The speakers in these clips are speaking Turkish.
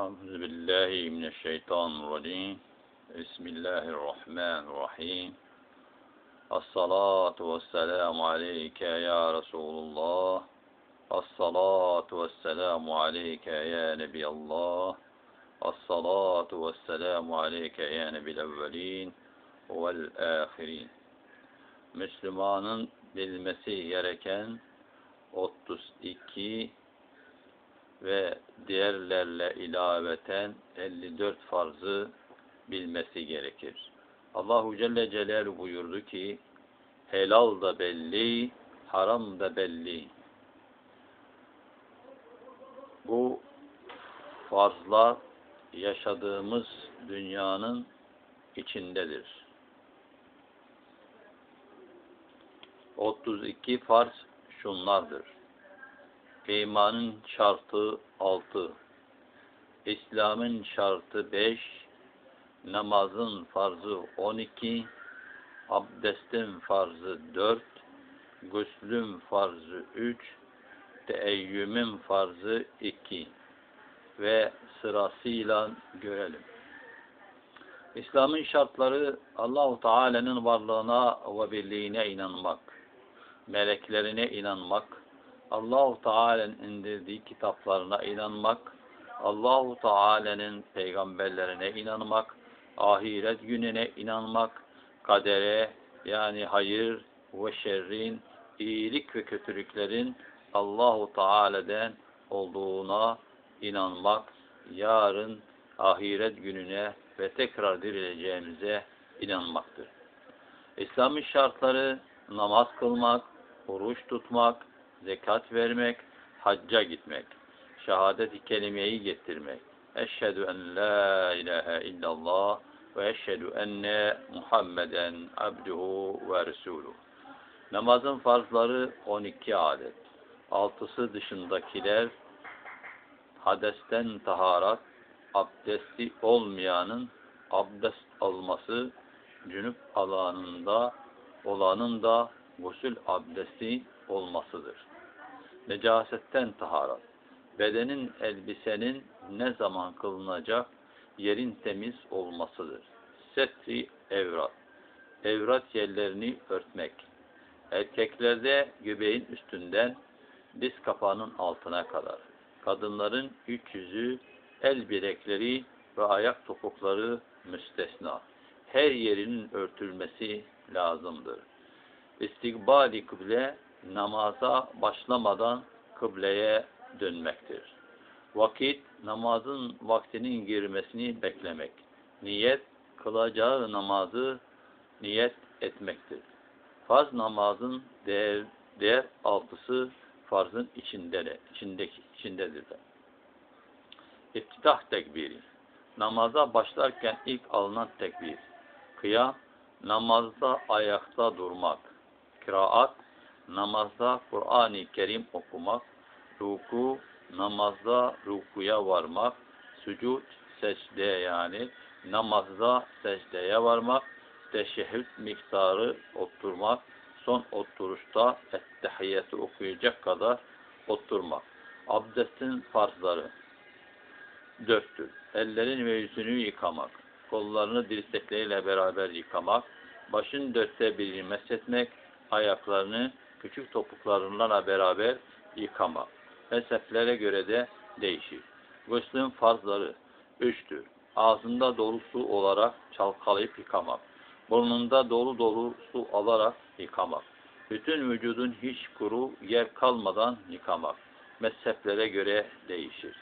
أعوذ بالله من الشيطان الرجيم. بسم الله الرحمن الرحيم. الصلاة والسلام عليك يا رسول الله. الصلاة والسلام عليك يا نبي الله. الصلاة والسلام عليك يا نبي الأولين والآخرين. Müslümanın bilmesi gereken 32 ve diğerlerle ilaveten 54 farzı bilmesi gerekir. Allahu Celle Celaluhu buyurdu ki helal da belli, haram da belli. Bu farzlar yaşadığımız dünyanın içindedir. 32 farz şunlardır. İmanın şartı 6. İslam'ın şartı 5. Namazın farzı 12. Abdestin farzı 4. Güslün farzı 3. Teeyyümün farzı 2. Ve sırasıyla görelim. İslam'ın şartları Allahu Teala'nın varlığına ve birliğine inanmak, meleklerine inanmak, Allahu Teala'nın indirdiği kitaplarına inanmak, Allahu Teala'nın peygamberlerine inanmak, ahiret gününe inanmak, kadere yani hayır ve şerrin, iyilik ve kötülüklerin Allahu Teala'dan olduğuna inanmak, yarın ahiret gününe ve tekrar dirileceğimize inanmaktır. İslam'ın şartları namaz kılmak, oruç tutmak, zekat vermek, hacca gitmek, şehadet-i kelimeyi getirmek. Eşhedü en la ilahe illallah ve eşhedü enne Muhammeden abduhu ve resuluhu. Namazın farzları 12 adet. Altısı dışındakiler hadesten taharat, abdesti olmayanın abdest alması, cünüp alanında olanın da gusül abdesti olmasıdır. Necasetten taharat, bedenin elbisenin ne zaman kılınacak yerin temiz olmasıdır. Setri evrat, evrat yerlerini örtmek. Erkeklerde göbeğin üstünden diz kapağının altına kadar. Kadınların üç yüzü, el bilekleri ve ayak topukları müstesna. Her yerinin örtülmesi lazımdır. İstikbali kıble namaza başlamadan kıbleye dönmektir. Vakit namazın vaktinin girmesini beklemek. Niyet kılacağı namazı niyet etmektir. Farz namazın değer, değer altısı farzın içinde de, içindeki, içindedir de. İftitah tekbiri. Namaza başlarken ilk alınan tekbir. Kıyam, namazda ayakta durmak. Kıraat, namazda Kur'an-ı Kerim okumak. Ruku, namazda rukuya varmak. Sücud, secde yani. Namazda secdeye varmak. Teşehhüd miktarı oturmak. Son oturuşta ettehiyyatı okuyacak kadar oturmak. Abdestin farzları dörttür. Ellerin ve yüzünü yıkamak, kollarını dirsekleriyle beraber yıkamak, başın dörtte birini mesletmek, ayaklarını küçük topuklarınla beraber yıkamak. Mezheplere göre de değişir. Gıslın farzları üçtür. Ağzında dolu su olarak çalkalayıp yıkamak. Burnunda dolu dolu su alarak yıkamak. Bütün vücudun hiç kuru yer kalmadan yıkamak. Mezheplere göre değişir.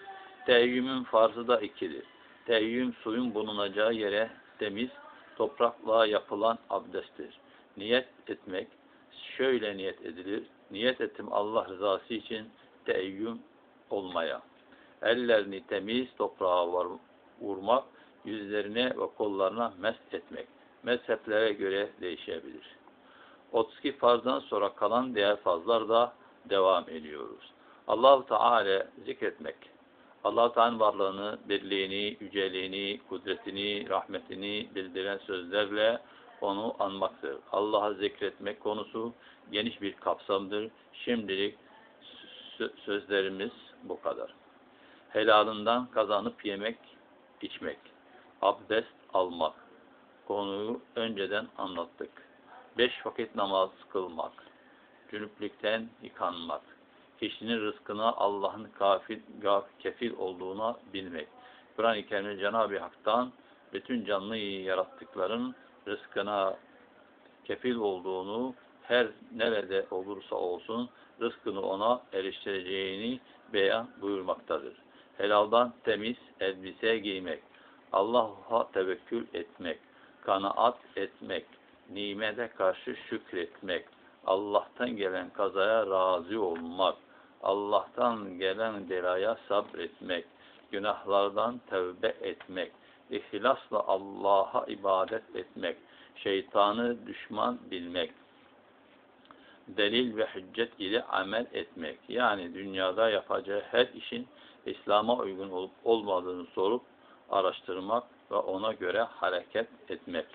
Teyyümün farzı da ikidir. Teyyüm suyun bulunacağı yere temiz toprakla yapılan abdesttir. Niyet etmek şöyle niyet edilir. Niyet ettim Allah rızası için teyyüm olmaya. Ellerini temiz toprağa vurmak, yüzlerine ve kollarına mest etmek. Mezheplere göre değişebilir. 32 farzdan sonra kalan diğer fazlar da devam ediyoruz. Allah-u Teala zikretmek, allah Teala'nın varlığını, birliğini, yüceliğini, kudretini, rahmetini bildiren sözlerle onu anmaktır. Allah'a zikretmek konusu geniş bir kapsamdır. Şimdilik sözlerimiz bu kadar. Helalından kazanıp yemek, içmek. Abdest almak. Konuyu önceden anlattık. Beş vakit namaz kılmak. Cünüplükten yıkanmak. Kişinin rızkına Allah'ın kafil, kefil olduğuna bilmek. Kur'an-ı Kerim'de Cenab-ı Hak'tan bütün canlı yarattıkların rızkına kefil olduğunu her nerede olursa olsun rızkını ona eriştireceğini beyan buyurmaktadır. Helaldan temiz elbise giymek, Allah'a tevekkül etmek, kanaat etmek, nimete karşı şükretmek, Allah'tan gelen kazaya razı olmak, Allah'tan gelen belaya sabretmek, günahlardan tevbe etmek, ihlasla Allah'a ibadet etmek, şeytanı düşman bilmek, delil ve hüccet ile amel etmek. Yani dünyada yapacağı her işin İslam'a uygun olup olmadığını sorup araştırmak ve ona göre hareket etmek.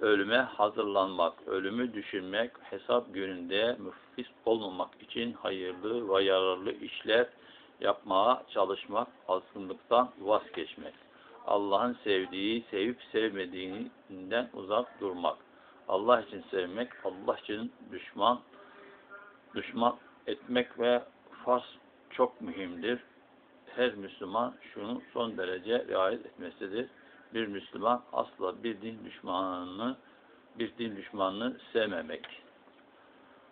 Ölüme hazırlanmak, ölümü düşünmek, hesap gününde müflis olmamak için hayırlı ve yararlı işler yapmaya çalışmak, azgınlıktan vazgeçmek. Allah'ın sevdiği, sevip sevmediğinden uzak durmak. Allah için sevmek, Allah için düşman düşman etmek ve farz çok mühimdir. Her Müslüman şunu son derece riayet etmesidir. Bir Müslüman asla bir din düşmanını bir din düşmanını sevmemek.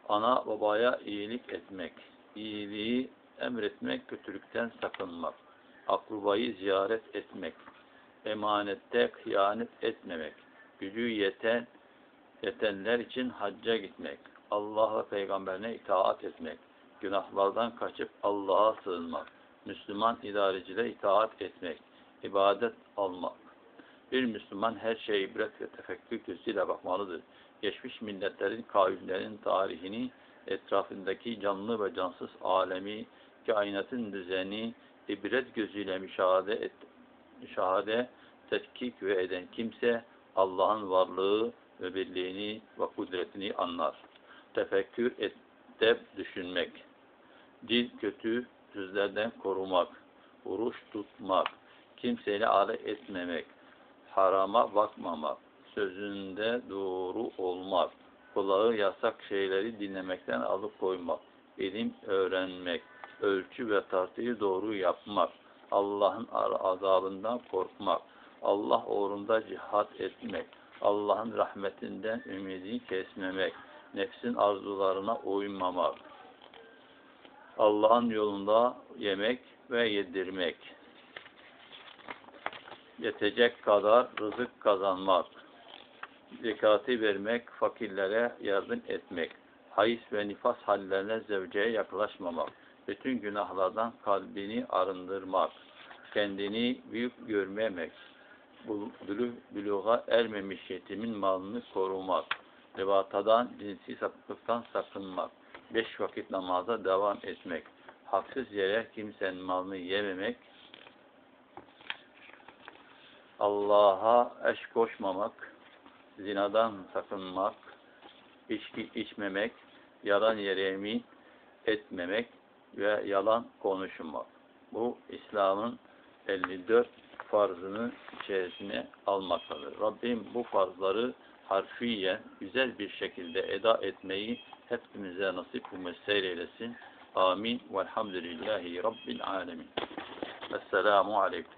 Ana babaya iyilik etmek, iyiliği emretmek, kötülükten sakınmak, akrubayı ziyaret etmek, emanette hıyanet etmemek, gücü yeten yetenler için hacca gitmek, Allah'a peygamberine itaat etmek, günahlardan kaçıp Allah'a sığınmak, Müslüman idarecilere itaat etmek, ibadet almak. Bir Müslüman her şeye ibret ve tefekkür gözüyle bakmalıdır. Geçmiş milletlerin, kavimlerin tarihini, etrafındaki canlı ve cansız alemi, kainatın düzeni, ibret gözüyle müşahede, et, müşahede tetkik ve eden kimse Allah'ın varlığı ve birliğini ve kudretini anlar. Tefekkür edep düşünmek, dil kötü sözlerden korumak, oruç tutmak, kimseyle alay etmemek, harama bakmamak, sözünde doğru olmak, kulağı yasak şeyleri dinlemekten alıkoymak, ilim öğrenmek, ölçü ve tartıyı doğru yapmak, Allah'ın azabından korkmak, Allah uğrunda cihat etmek, Allah'ın rahmetinden ümidi kesmemek, nefsin arzularına uymamak, Allah'ın yolunda yemek ve yedirmek, yetecek kadar rızık kazanmak, zekatı vermek, fakirlere yardım etmek, hayız ve nifas hallerine zevceye yaklaşmamak, bütün günahlardan kalbini arındırmak, kendini büyük görmemek, buluğa ermemiş yetimin malını korumak, levatadan, cinsi sapıklıktan sakınmak, beş vakit namaza devam etmek, haksız yere kimsenin malını yememek, Allah'a eş koşmamak, zinadan sakınmak, içki içmemek, yalan yere yemin etmemek ve yalan konuşmak. Bu İslam'ın 54 farzını içerisine almaktadır. Rabbim bu farzları harfiyen güzel bir şekilde eda etmeyi hepimize nasip ve mesele eylesin. Amin. Velhamdülillahi Rabbil alemin. Esselamu Aleyküm.